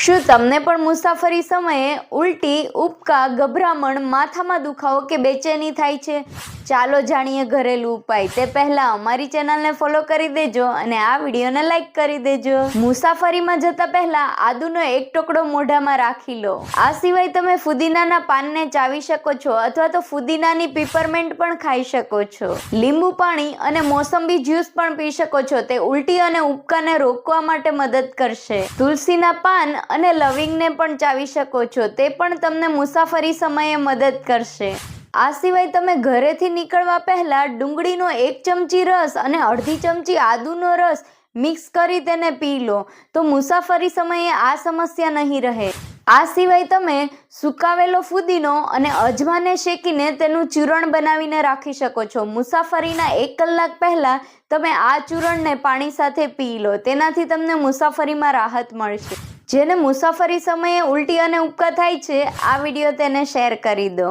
શું તમને પણ મુસાફરી સમયે ઉલટી ઉબકા ગભરામણ માથામાં દુખાવો કે બેચેની થાય છે? ચાલો જાણીએ ઘરેલું ઉપાય. તે પહેલાં અમારી ચેનલને ફોલો કરી દેજો અને આ વિડીયોને લાઈક કરી દેજો. મુસાફરીમાં જતા પહેલા આદુનો એક ટુકડો મોઢામાં રાખી લો. આ સિવાય તમે ફુદીનાના પાનને ચાવી શકો છો અથવા તો ફુદીનાની પીપરમેન્ટ પણ ખાઈ શકો છો. લીંબુ પાણી અને મોસંબી જ્યુસ પણ પી શકો છો. તે ઉલટી અને ઉબકાને રોકવા માટે મદદ કરશે. તુલસીના પાન અને લવિંગને પણ ચાવી શકો છો. તે પણ તમને મુસાફરી સમયે મદદ કરશે. આ સિવાય તમે ઘરેથી નીકળવા પહેલા ડુંગળીનો એક ચમચી રસ અને અડધી ચમચી આદુનો રસ મિક્સ કરી તેને પી લો. તો મુસાફરી સમયે આ સમસ્યા નહીં રહે. આ સિવાય તમે સુકાવેલો ફુદીનો અને અજમાને શેકીને તેનું ચૂરણ બનાવીને રાખી શકો છો. મુસાફરીના એક કલાક પહેલાં તમે આ ચૂરણને પાણી સાથે પી લો. તેનાથી તમને મુસાફરીમાં રાહત મળશે. જેને મુસાફરી સમયે ઉલટી અને ઉપકા થાય છે, આ વીડિયો તેને શેર કરી દો.